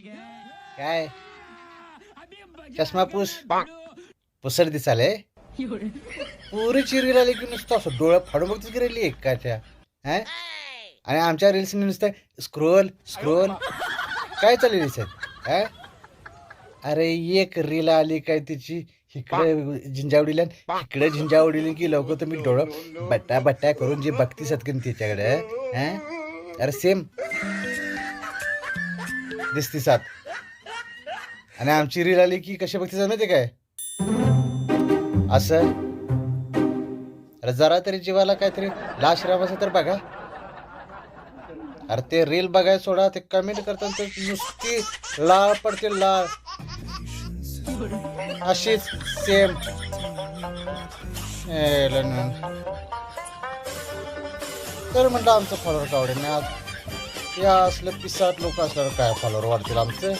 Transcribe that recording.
काय? चष्मा पूस. पुसर दिसाले. पुरी चिरगी राहिली की नुसतं असं डोळं फाडून बघतीच की राहिली एकाच्या? आणि आमच्या रील्स नुसतं स्क्रोल स्क्रोल काय चालली दिसत काय अरे एक रील आली काय तिची? इकडे झिंजावडीला इकडे झिंजावडीला की लोक तुम्ही डोळं बट्टा बट्टा करून जी बघती सतकन तिच्याकडे अरे सेम दिसती सात आणि आमची रील आली की कशी बघती माहिती काय? असं. अरे जरा तरी जीवाला काहीतरी लाश रामाचं तर बघा. अरे ते रील बघाय सोडा ते कमेंट करतात तर नुसती लाळ पडते लाळ. अशीच सेम तर म्हणलं आमचं फॉलोअर आवडेल नाही आज या असले पिसाट लोक असल्यावर काय फॉलोअर वाढतील आमचे?